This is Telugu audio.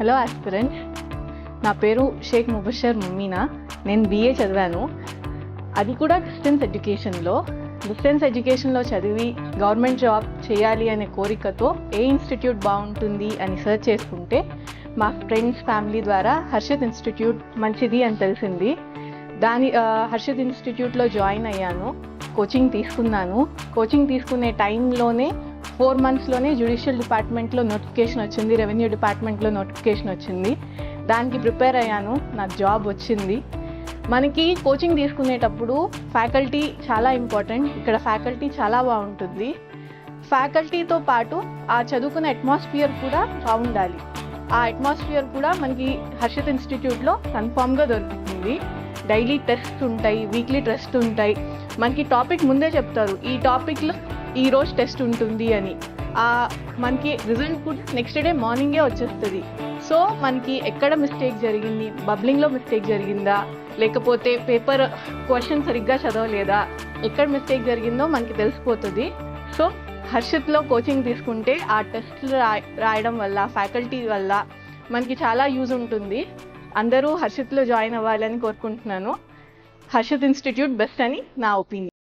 హలో ఆస్పిరెంట్ నా పేరు షేక్ ముబషర్ ముమీనా. నేను బీఏ చదివాను. అది కూడా డిస్టెన్స్ ఎడ్యుకేషన్లో డిస్టెన్స్ ఎడ్యుకేషన్లో చదివి గవర్నమెంట్ జాబ్ చేయాలి అనే కోరికతో ఏ ఇన్స్టిట్యూట్ బాగుంటుంది అని సెర్చ్ చేసుకుంటే మా ఫ్రెండ్స్ ఫ్యామిలీ ద్వారా హర్షత్ ఇన్స్టిట్యూట్ మంచిది అని తెలిసింది. దాని హర్షిత్ ఇన్స్టిట్యూట్లో జాయిన్ అయ్యాను. కోచింగ్ తీసుకున్నాను. కోచింగ్ తీసుకునే టైంలోనే ఫోర్ మంత్స్లోనే జ్యుడిషియల్ డిపార్ట్మెంట్లో నోటిఫికేషన్ వచ్చింది రెవెన్యూ డిపార్ట్మెంట్లో నోటిఫికేషన్ వచ్చింది. దానికి ప్రిపేర్ అయ్యాను నా జాబ్ వచ్చింది. మనకి కోచింగ్ తీసుకునేటప్పుడు ఫ్యాకల్టీ చాలా ఇంపార్టెంట్ ఇక్కడ ఫ్యాకల్టీ చాలా బాగుంటుంది. ఫ్యాకల్టీతో పాటు ఆ చదువుకునే అట్మాస్ఫియర్ కూడా బాగుండాలి. ఆ అట్మాస్ఫియర్ కూడా మనకి హర్షత్ ఇన్స్టిట్యూట్లో కన్ఫామ్గా దొరుకుతుంది. డైలీ టెస్ట్ ఉంటాయి వీక్లీ టెస్ట్ ఉంటాయి. మనకి టాపిక్ ముందే చెప్తారు ఈ టాపిక్లో ఈరోజు టెస్ట్ ఉంటుంది అని. మనకి రిజల్ట్ కూడా నెక్స్ట్ డే మార్నింగే వచ్చేస్తుంది. సో మనకి ఎక్కడ మిస్టేక్ జరిగింది? బబ్లింగ్లో మిస్టేక్ జరిగిందా? లేకపోతే పేపర్ క్వశ్చన్ సరిగ్గా చదవలేదా? ఎక్కడ మిస్టేక్ జరిగిందో మనకి తెలిసిపోతుంది. సో హర్షిత్లో కోచింగ్ తీసుకుంటే ఆ టెస్ట్లు రాయ రాయడం వల్ల ఫ్యాకల్టీ వల్ల మనకి చాలా యూజ్ ఉంటుంది. అందరూ హర్షిత్లో జాయిన్ అవ్వాలని కోరుకుంటున్నాను. హర్షిత్ ఇన్స్టిట్యూట్ బెస్ట్ అని నా ఒపీనియన్.